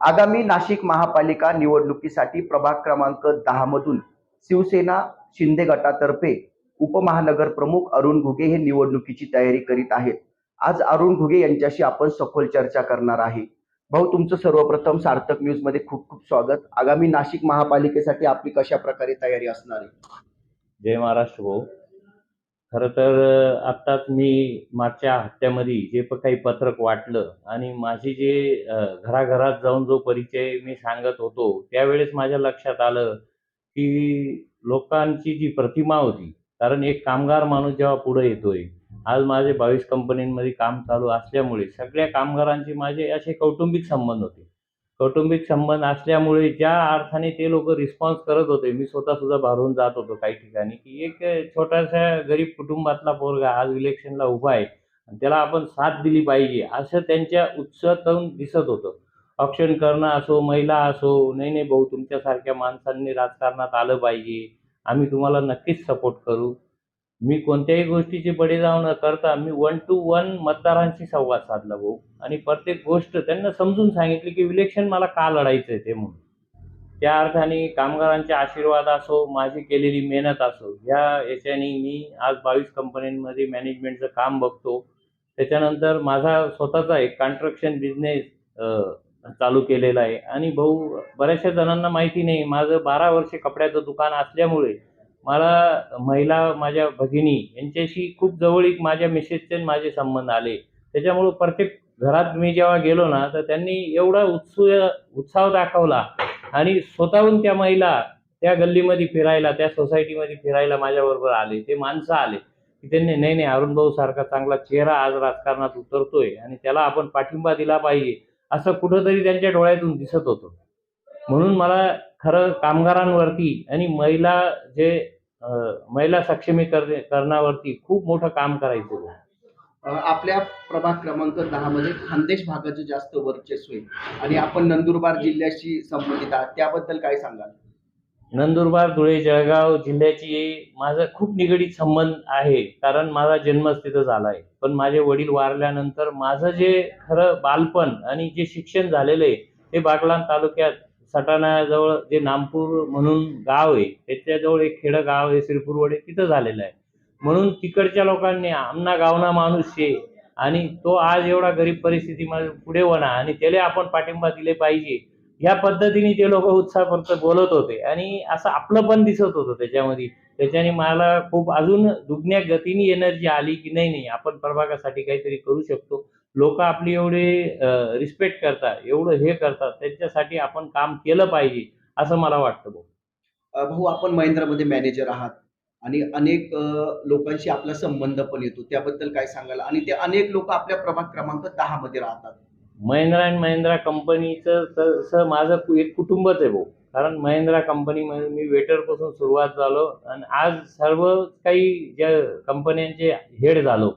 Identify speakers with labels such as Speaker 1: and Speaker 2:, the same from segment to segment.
Speaker 1: आगामी नाशिक महापालिका निवडणुकीसाठी प्रभाग क्रमांक दहा मधून शिवसेना शिंदे गटातर्फे उपमहानगर प्रमुख अरुण घुगे हे निवडणुकीची तयारी करीत आहेत. आज अरुण घुगे यांच्याशी आपण सखोल चर्चा करणार आहे. भाऊ तुमचं सर्वप्रथम सार्थक न्यूजमध्ये खूप खूप स्वागत. आगामी नाशिक महापालिकेसाठी आपली कशा प्रकारे तयारी असणार आहे?
Speaker 2: जय महाराष्ट्र भाऊ. खरं तर आत्ताच मी मागच्या हप्त्यामध्ये जे पण काही पत्रक वाटलं आणि माझी जे घराघरात जाऊन जो परिचय मी सांगत होतो त्यावेळेस माझ्या लक्षात आलं की लोकांची जी प्रतिमा होती कारण एक कामगार माणूस जेव्हा पुढे येतोय आज माझे बावीस कंपन्यांमध्ये काम चालू असल्यामुळे सगळ्या कामगारांचे माझे असे कौटुंबिक संबंध होते. कौटुंबिक संबंध असल्यामुळे ज्या अर्थाने ते लोक रिस्पॉन्स करत होते मी स्वतः सुद्धा भारून जात होतो काही ठिकाणी की एक छोटासा गरीब कुटुंबातला पोरगा आज इलेक्शनला उभा आहे आणि त्याला आपण साथ दिली पाहिजे असं त्यांच्या उत्साहातून दिसत होतं. ऑप्शन करणं असो महिला असो नाही नाही भाऊ तुमच्यासारख्या माणसांनी राजकारणात आलं पाहिजे आम्ही तुम्हाला नक्कीच सपोर्ट करू. मी कोणत्याही गोष्टीची बळीराव न करता मी वन टू वन मतदारांशी संवाद साधला भाऊ. आणि प्रत्येक गोष्ट त्यांना समजून सांगितली की इलेक्शन मला का लढायचं आहे ते म्हणून. त्या अर्थाने कामगारांचे आशीर्वाद असो माझी केलेली मेहनत असो ह्या याच्याने मी आज बावीस कंपन्यांमध्ये मॅनेजमेंटचं काम बघतो. त्याच्यानंतर माझा स्वतःचा एक कन्स्ट्रक्शन बिझनेस चालू केलेला आहे. आणि भाऊ बऱ्याचशा जणांना माहिती नाही माझं बारा वर्षे कपड्याचं दुकान असल्यामुळे मला महिला माझ्या भगिनी यांच्याशी खूप जवळीक माझ्या मिसेसचे आणि माझे संबंध आले. त्याच्यामुळं प्रत्येक घरात मी जेव्हा गेलो ना तर त्यांनी एवढा उत्सु उत्साह दाखवला आणि स्वतःहून त्या महिला त्या गल्लीमध्ये फिरायला त्या सोसायटीमध्ये फिरायला माझ्याबरोबर आले. ते माणसं आले की त्यांनी नाही नाही अरुण भाऊ सारखा चांगला चेहरा आज राजकारणात उतरतोय आणि त्याला आपण पाठिंबा दिला पाहिजे. असं कुठंतरी त्यांच्या डोळ्यातून दिसत होतं. म्हणून मला खरं कामगारांवरती आणि महिला जे महिला सक्षमीकरण करण्यावरती खूप मोठं काम करायचं
Speaker 1: आपल्या प्रभाग क्रमांक दहा मध्ये खानदेश भागाचं जास्त वर्चस्व आहे. आणि आपण नंदुरबार जिल्ह्याशी संबंधित आहात. त्याबद्दल काय सांगाल?
Speaker 2: नंदुरबार धुळे जळगाव जिल्ह्याची माझा खूप निगडीत संबंध आहे. कारण माझा जन्मच तिथं झाला आहे पण माझे वडील वारल्यानंतर माझं जे खरं बालपण आणि जे शिक्षण झालेलं आहे ते बागलाण तालुक्यात सटाणाजवळ जे नामपूर म्हणून गाव आहे त्याच्याजवळ एक खेडं गाव आहे श्रीपूरवडे तिथं झालेलं आहे. म्हणून तिकडच्या लोकांनी आमना गावना माणूस शे आणि तो आज एवढा गरीब परिस्थितीमध्ये पुढे वणा आणि त्याला आपण पाठिंबा दिले पाहिजे. ह्या पद्धतीने ते लोक उत्साहपर्यंत बोलत होते आणि असं आपलं पण दिसत होतं त्याच्यामध्ये. त्याच्याने मला खूप अजून दुग्ण्या गतीने एनर्जी आली की नाही नाही आपण प्रभागासाठी काहीतरी करू शकतो. लोक आपली एवढे रिस्पेक्ट करतात एवढं हे करतात त्यांच्यासाठी आपण काम केलं पाहिजे असं मला वाटतं भाऊ
Speaker 1: भाऊ आपण महिंद्रामध्ये मॅनेजर आहात आणि अनेक लोकांशी आपला संबंध पण येतो त्याबद्दल काय सांगाल? आणि ते अनेक लोक आपल्या प्रभाग क्रमांक दहा मध्ये राहतात.
Speaker 2: महिंद्रा अँड महिंद्रा कंपनीचं माझं एक कुटुंबच आहे भाऊ. कारण महिंद्रा कंपनीमध्ये मी वेटरपासून सुरुवात झालो आणि आज सर्व काही ज्या कंपन्यांचे हेड झालो.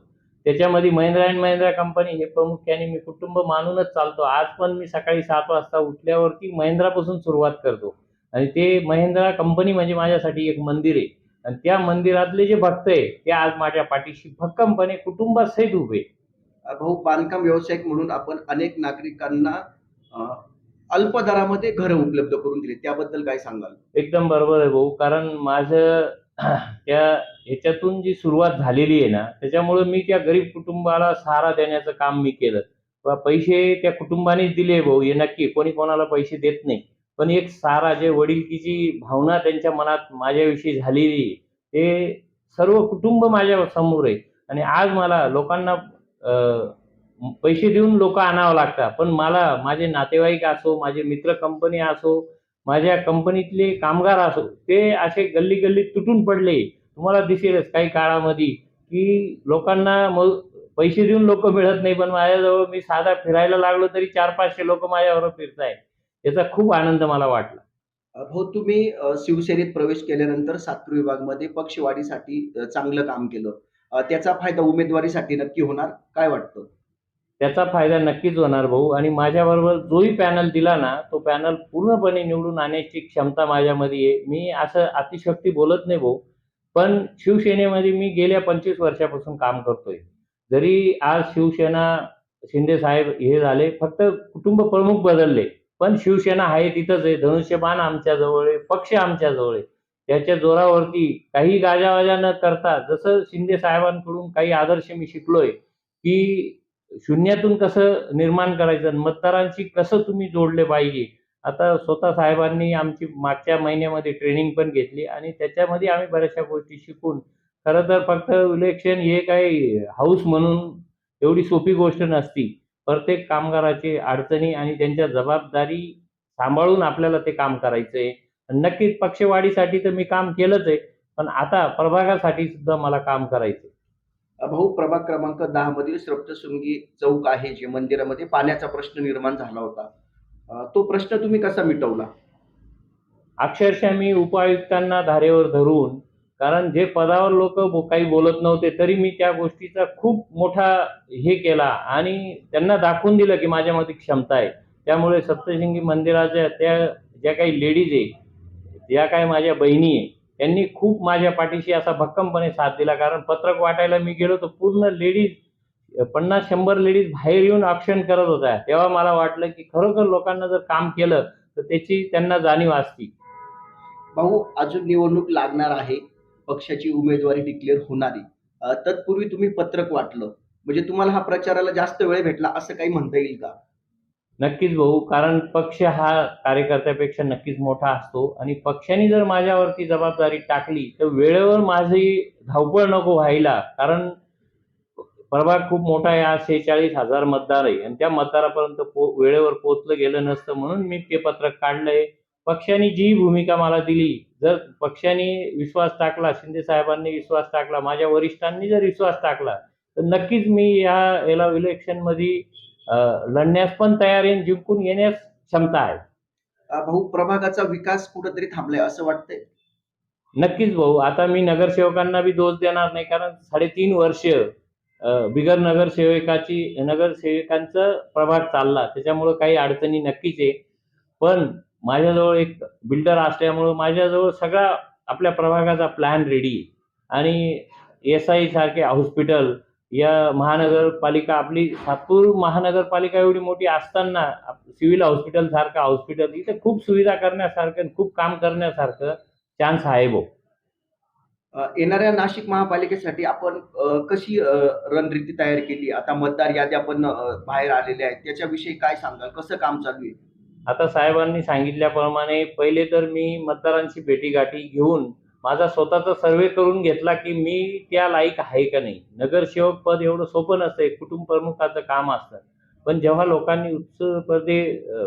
Speaker 2: त्याच्यामध्ये महिंद्रा अँड महिंद्रा कंपनी हे प्रामुख्याने मी कुटुंब मानूनच चालतो. आज पण मी सकाळी सात वाजता उठल्यावरती महिंद्रापासून सुरुवात करतो. आणि ते महिंद्रा कंपनी म्हणजे माझ्यासाठी एक मंदिर आहे. आणि त्या मंदिरातले जे भक्त आहे ते आज माझ्या पाठीशी भक्कमपणे कुटुंबासहित उभे
Speaker 1: भाऊ बांधकाम व्यावसायिक म्हणून आपण अनेक नागरिकांना अल्प दरामध्ये घरं उपलब्ध करून दिली. त्याबद्दल काय सांगाल?
Speaker 2: एकदम बरोबर आहे भाऊ. कारण माझं त्या ह्याच्यातून जी सुरुवात झालेली आहे ना त्याच्यामुळे मी त्या गरीब कुटुंबाला सहारा देण्याचं काम मी केलं. किंवा पैसे त्या कुटुंबानेच दिले भाऊ हे नक्की कोणी कोणाला पैसे देत नाही. पण एक सारा जे वडिलकीची भावना त्यांच्या मनात माझ्याविषयी झालेली ते सर्व कुटुंब माझ्यासमोर आहे. आणि आज मला लोकांना पैसे देऊन लोक आणावं लागतात. पण मला माझे नातेवाईक असो माझे मित्र कंपनी असो माझ्या कंपनीतले कामगार असो ते असे गल्ली गल्लीत तुटून पडले तुम्हाला दिसेलच काही काळामध्ये की लोकांना मग पैसे देऊन लोक मिळत नाही पण माझ्याजवळ मी साधा फिरायला लागलो तरी चार पाचशे लोक माझ्याबरोबर फिरताय याचा खूप आनंद मला वाटला.
Speaker 1: भाऊ तुम्ही शिवसेनेत प्रवेश केल्यानंतर सातपूर विभागमध्ये पक्षवाढीसाठी चांगलं काम केलं. त्याचा फायदा उमेदवारीसाठी नक्की होणार काय वाटतं?
Speaker 2: त्याचा फायदा नक्कीच होणार भाऊ. आणि माझ्याबरोबर जोही पॅनल दिला ना तो पॅनल पूर्णपणे निवडून आणण्याची क्षमता माझ्यामध्ये आहे. मी असं अतिशक्ती बोलत नाही भाऊ. पण शिवसेनेमध्ये मी गेल्या पंचवीस वर्षापासून काम करतोय. जरी आज शिवसेना शिंदे साहेब हे झाले फक्त कुटुंब प्रमुख बदलले. पण शिवसेना आहे तिथंच आहे. धनुष्यबाण आमच्या जवळ आहे पक्ष आमच्या जवळ आहे. त्याच्या जोरावरती काही गाजावाजा न करता जसं शिंदे साहेबांकडून काही आदर्श मी शिकलोय की शून्यातून कसं निर्माण करायचं आणि मतदारांशी कसं तुम्ही जोडले पाहिजे? आता स्वतः साहेबांनी आमची मागच्या महिन्यामध्ये ट्रेनिंग पण घेतली आणि त्याच्यामध्ये आम्ही बऱ्याचशा गोष्टी शिकून खरं तर फक्त इलेक्शन हे काही हाऊस म्हणून एवढी सोपी गोष्ट नसती. प्रत्येक कामगाराचे अडचणी आणि त्यांच्या जबाबदारी सांभाळून आपल्याला ते काम करायचं आहे नक्कीच पक्षवाढीसाठी तर मी काम केलंच आहे पण आता प्रभागासाठी सुद्धा मला काम करायचं आहे.
Speaker 1: भाऊ प्रभाग क्रमांक दहा मधील सप्तशृंगी चौक आहे जे मंदिरामध्ये पाण्याचा प्रश्न निर्माण झाला होता. तो प्रश्न तुम्ही कसा मिटवला?
Speaker 2: अक्षरशः मी उपायुक्तांना धारेवर धरून कारण जे पदावर लोक काही बोलत नव्हते तरी मी त्या गोष्टीचा खूप मोठा हे केला आणि त्यांना दाखवून दिलं की माझ्यामध्ये क्षमता आहे. त्यामुळे सप्तशृंगी मंदिराच्या त्या ज्या काही लेडीज आहे ज्या काही माझ्या बहिणी आहे त्यांनी खूप माझ्या पाठीशी असा भक्कमपणे साथ दिला. कारण पत्रक वाटायला मी गेलो तर पूर्ण लेडीज पन्नास शंभर लेडीज बाहेर येऊन ऑप्शन करत होत्या. तेव्हा मला वाटलं की खरोखर लोकांना जर काम केलं तर त्याची त्यांना जाणीव असती.
Speaker 1: भाऊ अजून निवडणूक लागणार आहे. पक्षाची उमेदवारी डिक्लेअर होणारी तत्पूर्वी तुम्ही पत्रक वाटलं. म्हणजे तुम्हाला हा प्रचाराला जास्त वेळ भेटला असं काही म्हणता येईल का?
Speaker 2: नक्कीच भाऊ कारण पक्ष हा कार्यकर्त्यापेक्षा नक्कीच मोठा असतो. आणि पक्षाने जर माझ्यावरती जबाबदारी टाकली तर वेळेवर माझी धावपळ नको व्हायला. कारण प्रभाग खूप मोठा आहे. आज शेहेचाळीस हजार मतदार आहे. आणि त्या मतदारापर्यंत पो वेळेवर पोचलं गेलं नसतं म्हणून मी ते पत्रक काढलंय. पक्षाने जी भूमिका मला दिली जर पक्षाने विश्वास टाकला शिंदे साहेबांनी विश्वास टाकला माझ्या वरिष्ठांनी जर विश्वास टाकला तर नक्कीच मी या याला इलेक्शनमध्ये लढण्यास पण तयार जिंकून येण्यास क्षमता आहे.
Speaker 1: भाऊ प्रभागाचा विकास कुठंतरी थांबलाय असं वाटतंय?
Speaker 2: नक्कीच भाऊ. आता मी नगरसेवकांना बी दोष देणार नाही कारण साडेतीन वर्ष बिगर नगरसेवकाची नगरसेवकांचा प्रभाग चालला. त्याच्यामुळं काही अडचणी नक्कीच आहे. पण माझ्याजवळ एक बिल्डर असल्यामुळं माझ्याजवळ सगळा आपल्या प्रभागाचा प्लॅन रेडी आणि एस आय सारखे हॉस्पिटल या महानगरपालिका आपली सातपूर महानगरपालिका एवढी मोठी असताना सिव्हिल हॉस्पिटल सारखं हॉस्पिटल इथे खूप सुविधा करण्यासारखं आणि खूप काम करण्यासारखं चान्स आहे भाऊ
Speaker 1: येणाऱ्या नाशिक महापालिकेसाठी आपण कशी रणनीती तयार केली? आता मतदार याद्या पण अ, बाहेर आलेल्या आहेत. त्याच्याविषयी काय सांगाल? कसं काम चालू आहे?
Speaker 2: आता साहेबांनी सांगितल्याप्रमाणे पहिले तर मी मतदारांची भेटीगाठी घेऊन माझा स्वतःचा सर्वे करून घेतला की मी त्या लायक आहे का नाही. नगरसेवक पद एवढं सोपं नसतं कुटुंब प्रमुखाचं काम असतं. पण जेव्हा लोकांनी उत्सुकपणे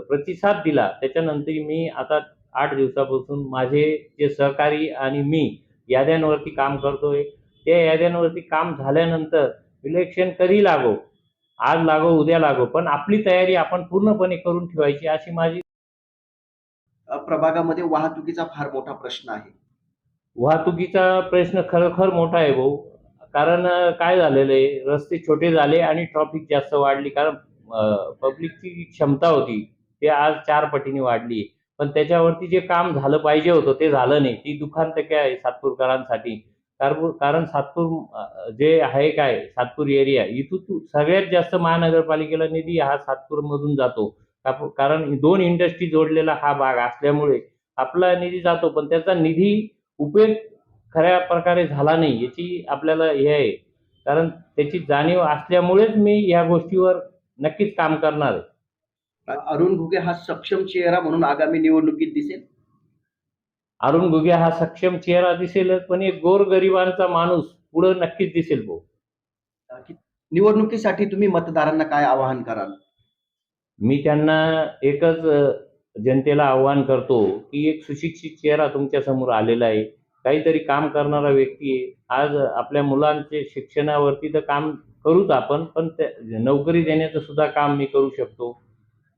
Speaker 2: प्रतिसाद दिला त्याच्यानंतर मी आता आठ दिवसापासून माझे जे सहकारी आणि मी याद्यांवरती काम करतोय. त्या याद्यांवरती काम झाल्यानंतर इलेक्शन कधी लागो? आज लागो उद्या लागो? पण आपली तयारी आपण पूर्णपणे करून ठेवायची अशी माझी
Speaker 1: प्रभागामध्ये वाहतुकीचा फार मोठा प्रश्न आहे.
Speaker 2: वाहतुकीचा प्रश्न खरोखर मोठा आहे भाऊ. कारण काय झालेलं आहे रस्ते छोटे झाले आणि ट्रॉफिक जास्त वाढली. कारण पब्लिकची क्षमता होती ते आज चार पटीने वाढली पण त्याच्यावरती जे काम झालं पाहिजे होतं ते झालं नाही. ती दुखांतक आहे सातपूरकरांसाठी. कारण कारण सातपूर जे आहे काय सातपूर एरिया इथून सगळ्यात जास्त महानगरपालिकेला निधी हा सातपूरमधून जातो. कारण दोन इंडस्ट्री जोडलेला हा भाग असल्यामुळे आपला निधी जातो. पण त्याचा निधी उपयोग खऱ्या प्रकारे झाला नाही याची आपल्याला हे आहे. कारण त्याची जाणीव असल्यामुळेच मी या गोष्टीवर नक्कीच काम करणार आहे.
Speaker 1: अरुण घुगे हा सक्षम चेहरा म्हणून आगामी निवडणुकीत दिसेल?
Speaker 2: अरुण घुगे हा सक्षम चेहरा दिसेलच पण एक गोरगरिबांचा माणूस पुढं नक्कीच दिसेल भाऊ.
Speaker 1: की- निवडणुकीसाठी तुम्ही मतदारांना काय आवाहन कराल?
Speaker 2: मी त्यांना एकच जनतेला आव्हान करतो की एक सुशिक्षित चेहरा तुमच्यासमोर आलेला आहे. काहीतरी काम करणारा व्यक्ती आहे. आज आपल्या मुलांचे शिक्षणावरती तर काम करूच आपण पण त्या नोकरी देण्याचं सुद्धा काम मी करू शकतो.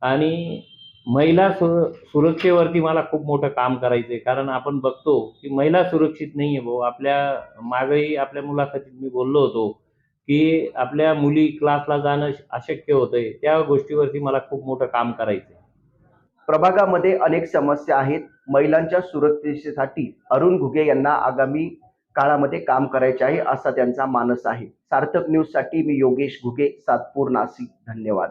Speaker 2: आणि महिला सुर सुरक्षेवरती मला खूप मोठं काम करायचं आहे कारण आपण बघतो की महिला सुरक्षित नाही आहे भाऊ. आपल्या मागही आपल्या मुलाखतीत मी बोललो होतो की आपल्या मुली क्लासला जाणं अशक्य होतंय. त्या गोष्टीवरती मला खूप मोठं काम करायचं आहे
Speaker 1: प्रभागामध्ये अनेक समस्या आहेत. महिलांच्या सुरक्षेसाठी अरुण घुगे यांना आगामी काळामध्ये काम करायचे आहे असा त्यांचा मानस आहे. सार्थक न्यूजसाठी मी योगेश घुगे सातपूर नाशिक. धन्यवाद.